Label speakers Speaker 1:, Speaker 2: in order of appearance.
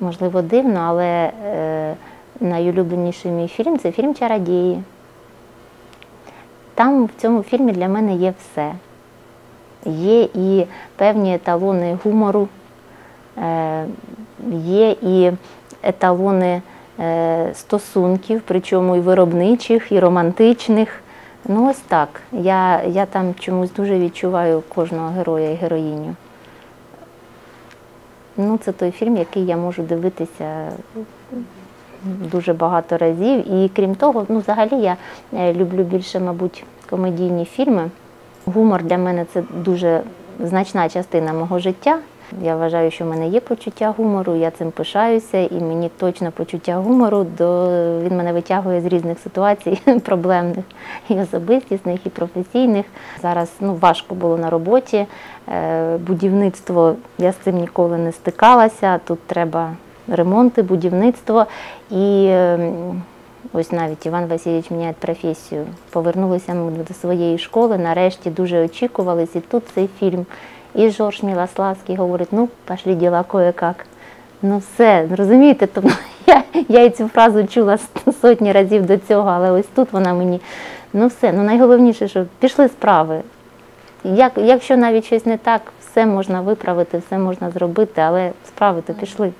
Speaker 1: можливо, дивно, але е, найулюбленіший мій фільм це фільм Чародії. Там в цьому фільмі для мене є все. Є і певні еталони гумору, е, є і еталони е, стосунків, причому і виробничих, і романтичних. Ну, ось так. Я, я там чомусь дуже відчуваю кожного героя і героїню. Ну, це той фільм, який я можу дивитися дуже багато разів. І крім того, ну, взагалі я е, люблю більше, мабуть, комедійні фільми. Гумор для мене це дуже значна частина мого життя. Я вважаю, що в мене є почуття гумору, я цим пишаюся, і мені точно почуття гумору до він мене витягує з різних ситуацій проблемних, і особистісних, і професійних. Зараз ну, важко було на роботі. Е, Будівництво я з цим ніколи не стикалася. Тут треба ремонти, будівництво. І ем, ось навіть Іван Васильович міняє професію. Повернулися ми до своєї школи, нарешті дуже очікувались. І тут цей фільм. І Жорж Мілославський говорить, ну, пошли діла кое-как. Ну все, розумієте, тому я, я і цю фразу чула сотні разів до цього, але ось тут вона мені, ну все, ну найголовніше, що пішли справи. Як, якщо навіть щось не так, все можна виправити, все можна зробити, але справи то пішли.